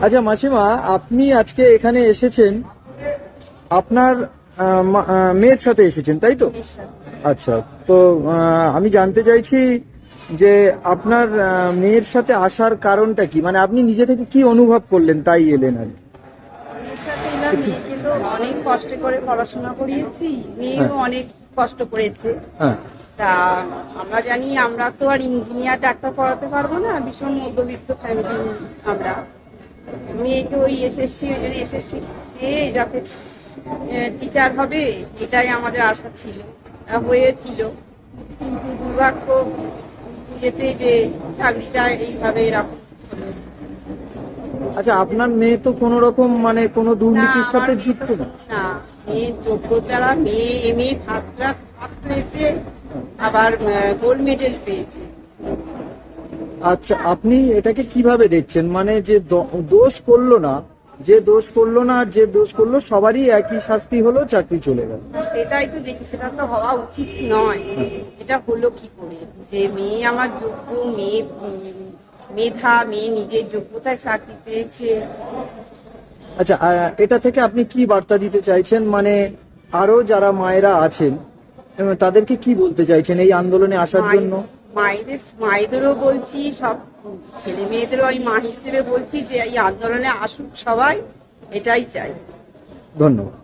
আচ্ছা মাসিমা আপনি আজকে এখানে এসেছেন আপনার মেয়ের সাথে এসেছেন তাই তো? আচ্ছা তো আমি জানতে চাইছি যে আপনার মেয়ের সাথে আসার কারণটা কি? মানে আপনি নিজে থেকে কি অনুভব করলেন তাই এলেন আর অনেক কষ্ট করে পড়াশোনা করিয়েছি মেয়েও হ্যাঁ। অনেক কষ্ট করেছে। হ্যাঁ। তা আমরা জানি আমরা তো আর ইঞ্জিনিয়ার ডাক্তার পড়াতে পারব না ভীষণ মধ্যবিত্ত ফ্যামিলি আমরা। মেয়েকে ওই এসএসসি ওই এসএসসি যাতে টিচার হবে এটাই আমাদের আশা ছিল হয়েছিল। কিন্তু দুর্ভাগ্য যেতে যে চাকরিটা এইভাবে এরকম আচ্ছা আপনার মেয়ে তো কোনো রকম মানে কোনো দুর্নীতির সাথে যুক্ত না? না মেয়ের যোগ্যতারা মেয়ে M A first class first পেয়েছে আবার গোল্ড মেডেল পেয়েছে। আচ্ছা আপনি এটাকে কীভাবে দেখছেন? মানে যে দোষ করল না যে দোষ করল না আর যে দোষ করল সবারই একই শাস্তি হলো চাকরি চলে গেল। সেটাই তো দেখি সেটা তো হওয়া উচিত নয়। এটা হলো কি করে? যে মেয়ে আমার যোগ্য মেয়ে মেধা মেয়ে নিজের যোগ্যতায় চাকরি পেয়েছে। আচ্ছা এটা থেকে আপনি কি বার্তা দিতে চাইছেন? মানে আরও যারা মায়েরা আছেন তাদেরকে কি বলতে চাইছেন এই আন্দোলনে আসার জন্য? মায়েদের মায়েদেরও বলছি, সব ছেলে মেয়েদেরও আমি মা হিসেবে বলছি যে এই আন্দোলনে আসুক সবাই, এটাই চাই। ধন্যবাদ।